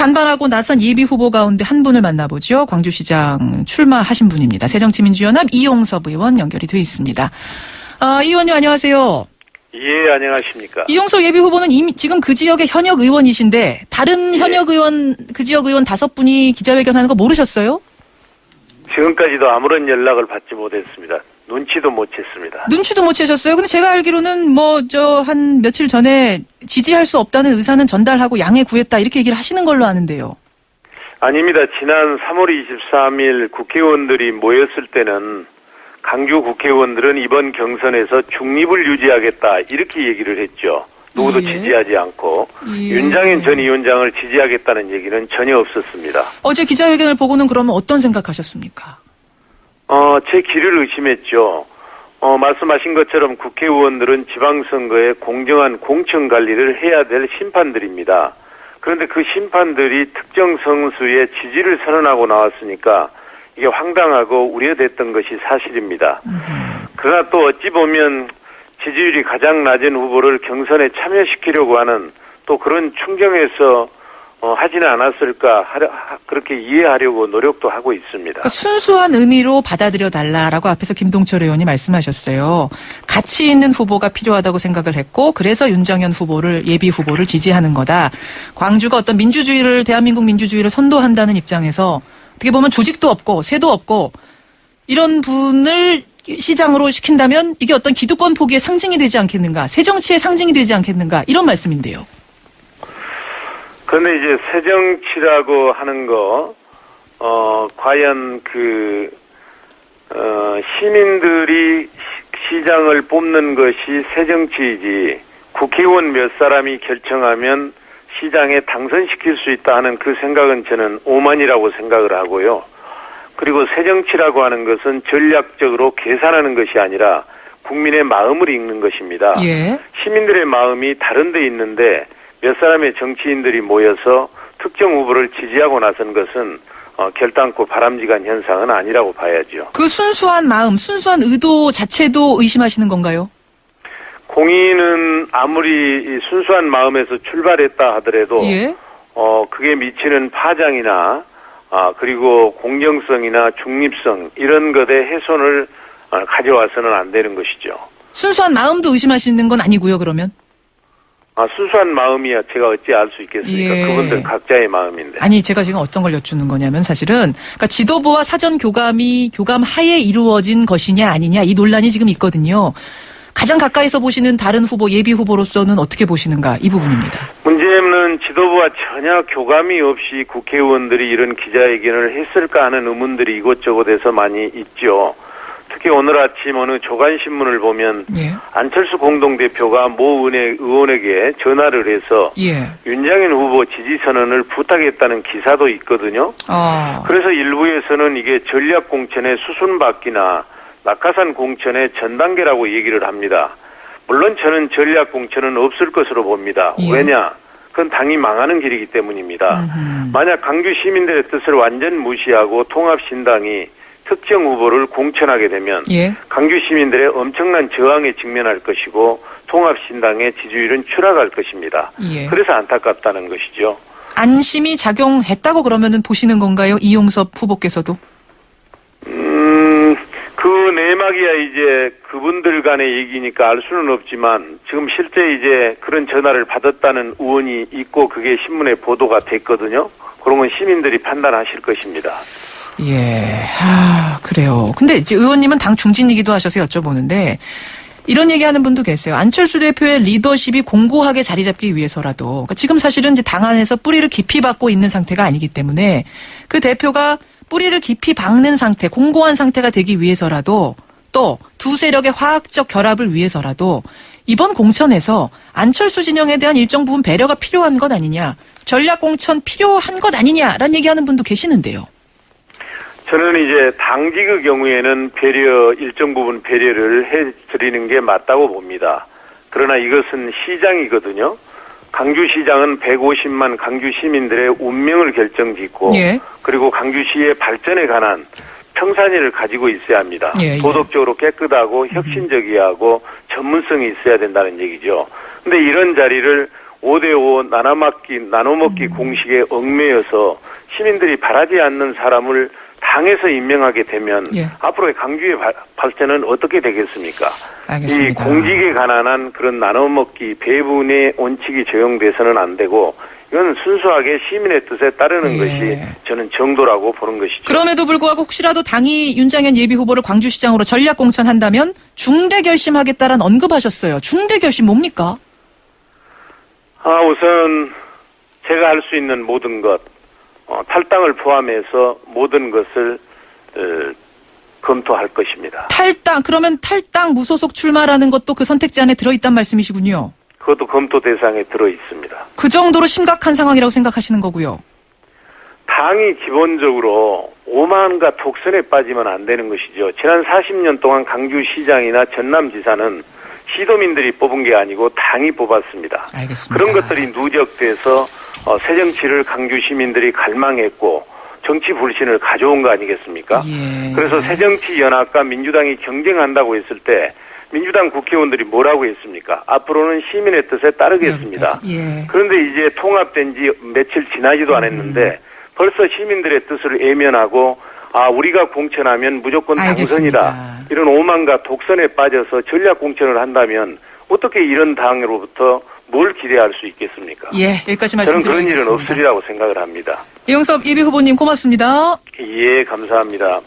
반발하고 나선 예비 후보 가운데 한 분을 만나보죠. 광주시장 출마하신 분입니다. 새정치민주연합 이용섭 의원 연결이 돼 있습니다. 아, 이 의원님 안녕하세요. 예, 안녕하십니까. 이용섭 예비 후보는 이미 지금 그 지역의 현역 의원이신데 다른 예. 현역 의원 그 지역 의원 다섯 분이 기자회견하는 거 모르셨어요? 지금까지도 아무런 연락을 받지 못했습니다. 눈치도 못 챘습니다. 눈치도 못 채셨어요. 근데 제가 알기로는 뭐 저 한 며칠 전에 지지할 수 없다는 의사는 전달하고 양해 구했다 이렇게 얘기를 하시는 걸로 아는데요. 아닙니다. 지난 3월 23일 국회의원들이 모였을 때는 강주 국회의원들은 이번 경선에서 중립을 유지하겠다 이렇게 얘기를 했죠. 누구도 예. 지지하지 않고 예. 윤장현 전 위원장을 지지하겠다는 얘기는 전혀 없었습니다. 어제 기자회견을 보고는 그러면 어떤 생각하셨습니까? 어, 제 길을 의심했죠. 어, 말씀하신 것처럼 국회의원들은 지방선거에 공정한 공천 관리를 해야 될 심판들입니다. 그런데 그 심판들이 특정 성수의 지지를 선언하고 나왔으니까 이게 황당하고 우려됐던 것이 사실입니다. 그러나 또 어찌 보면 지지율이 가장 낮은 후보를 경선에 참여시키려고 하는 또 그런 충정에서 어, 하지는 않았을까 하려, 하- 그렇게 이해하려고 노력도 하고 있습니다. 그러니까 순수한 의미로 받아들여 달라라고 앞에서 김동철 의원이 말씀하셨어요. 가치 있는 후보가 필요하다고 생각을 했고 그래서 윤정현 후보를 예비 후보를 지지하는 거다. 광주가 어떤 민주주의를 대한민국 민주주의를 선도한다는 입장에서 어떻게 보면 조직도 없고 새도 없고 이런 분을 시장으로 시킨다면 이게 어떤 기득권 포기의 상징이 되지 않겠는가? 새 정치의 상징이 되지 않겠는가? 이런 말씀인데요. 그런데 이제 새정치라고 하는 거, 어, 과연 그, 어, 시민들이 시- 시장을 뽑는 것이 새정치이지, 국회의원 몇 사람이 결정하면 시장에 당선시킬 수 있다 하는 그 생각은 저는 오만이라고 생각을 하고요. 그리고 새정치라고 하는 것은 전략적으로 계산하는 것이 아니라 국민의 마음을 읽는 것입니다. 예. 시민들의 마음이 다른 데 있는데 몇 사람의 정치인들이 모여서 특정 후보를 지지하고 나선 것은 어, 결단코 바람직한 현상은 아니라고 봐야죠. 그 순수한 마음, 순수한 의도 자체도 의심하시는 건가요? 공인은 아무리 이 순수한 마음에서 출발했다 하더라도 예. 어, 그게 미치는 파장이나 아, 그리고 공정성이나 중립성 이런 것에 훼손을 어, 가져와서는 안 되는 것이죠. 순수한 마음도 의심하시는 건 아니고요, 그러면? 아, 순수한 마음이야 제가 어찌 알 수 있겠습니까? 예. 그분들 각자의 마음인데. 아니, 제가 지금 어떤 걸 여쭈는 거냐면 사실은 그러니까 지도부와 사전 교감이 교감 하에 이루어진 것이냐 아니냐 이 논란이 지금 있거든요. 가장 가까이서 보시는 다른 후보 예비 후보로서는 어떻게 보시는가 이 부분입니다. 문제는 지도부와 전혀 교감이 없이 국회의원들이 이런 기자회견을 했을까 하는 의문들이 이곳저곳에서 많이 있죠. 특히 오늘 아침 어느 조간신문을 보면 예. 안철수 공동대표가 모 의원에- 의원에게 전화를 해서 예. 윤장현 후보 지지 선언을 부탁했다는 기사도 있거든요. 어. 그래서 일부에서는 이게 전략 공천의 수순받기나 낙하산 공천의 전 단계라고 얘기를 합니다. 물론 저는 전략 공천은 없을 것으로 봅니다. 예. 왜냐? 그건 당이 망하는 길이기 때문입니다. 음흠. 만약 강주 시민들의 뜻을 완전 무시하고 통합신당이 특정 후보를 공천하게 되면 예. 강주 시민들의 엄청난 저항에 직면할 것이고 통합신당의 지지율은 추락할 것입니다. 예. 그래서 안타깝다는 것이죠. 안심이 작용했다고 그러면은 보시는 건가요? 이용섭 후보께서도? 음, 그 내막이야 이제 그분들 간의 얘기니까 알 수는 없지만 지금 실제 이제 그런 전화를 받았다는 의원이 있고 그게 신문에 보도가 됐거든요. 그런 건 시민들이 판단하실 것입니다. 예, 아, 그래요. 근데 이제 의원님은 당 중진이기도 하셔서 여쭤보는데, 이런 얘기 하는 분도 계세요. 안철수 대표의 리더십이 공고하게 자리 잡기 위해서라도, 그러니까 지금 사실은 이제 당 안에서 뿌리를 깊이 박고 있는 상태가 아니기 때문에, 그 대표가 뿌리를 깊이 박는 상태, 공고한 상태가 되기 위해서라도, 또 두 세력의 화학적 결합을 위해서라도, 이번 공천에서 안철수 진영에 대한 일정 부분 배려가 필요한 것 아니냐, 전략 공천 필요한 것 아니냐라는 얘기하는 분도 계시는데요. 저는 이제 당직의 경우에는 배려 일정 부분 배려를 해드리는 게 맞다고 봅니다. 그러나 이것은 시장이거든요. 강주시장은 150만 강주 시민들의 운명을 결정짓고 예. 그리고 강주시의 발전에 관한 평산의를 가지고 있어야 합니다. 예, 예. 도덕적으로 깨끗하고 혁신적이하고 전문성이 있어야 된다는 얘기죠. 근데 이런 자리를 5대5 나눠먹기, 나눠먹기 공식에 얽매여서 시민들이 바라지 않는 사람을 당에서 임명하게 되면 예. 앞으로의 강주의 발- 발전은 어떻게 되겠습니까? 알겠습니다. 이 공직에 관한 그런 나눠먹기 배분의 원칙이 적용돼서는 안 되고 이건 순수하게 시민의 뜻에 따르는 예. 것이 저는 정도라고 보는 것이죠. 그럼에도 불구하고 혹시라도 당이 윤장현 예비 후보를 광주시장으로 전략 공천한다면 중대 결심하겠다란 언급하셨어요. 중대 결심 뭡니까? 아, 우선 제가 할 수 있는 모든 것, 어, 탈당을 포함해서 모든 것을 어, 검토할 것입니다. 탈당 그러면 탈당 무소속 출마라는 것도 그 선택지 안에 들어있단 말씀이시군요. 그것도 검토 대상에 들어 있습니다. 그 정도로 심각한 상황이라고 생각하시는 거고요. 당이 기본적으로 오만과 독선에 빠지면 안 되는 것이죠. 지난 40년 동안 강주시장이나 전남지사는 시도민들이 뽑은 게 아니고 당이 뽑았습니다. 알겠습니다. 그런 것들이 누적돼서 어, 새 정치를 강주 시민들이 갈망했고 정치 불신을 가져온 거 아니겠습니까? 예. 그래서 새정치연합과 민주당이 경쟁한다고 했을 때 민주당 국회의원들이 뭐라고 했습니까? 앞으로는 시민의 뜻에 따르겠습니다. 예. 그런데 이제 통합된 지 며칠 지나지도 않았는데 벌써 시민들의 뜻을 외면하고 아 우리가 공천하면 무조건 당선이다 알겠습니다. 이런 오만과 독선에 빠져서 전략 공천을 한다면 어떻게 이런 당으로부터 뭘 기대할 수 있겠습니까? 예, 여기까지 저는 그런 일은 말씀드리겠습니다. 없으리라고 생각을 합니다. 이영섭 예비 후보님 고맙습니다. 예, 감사합니다.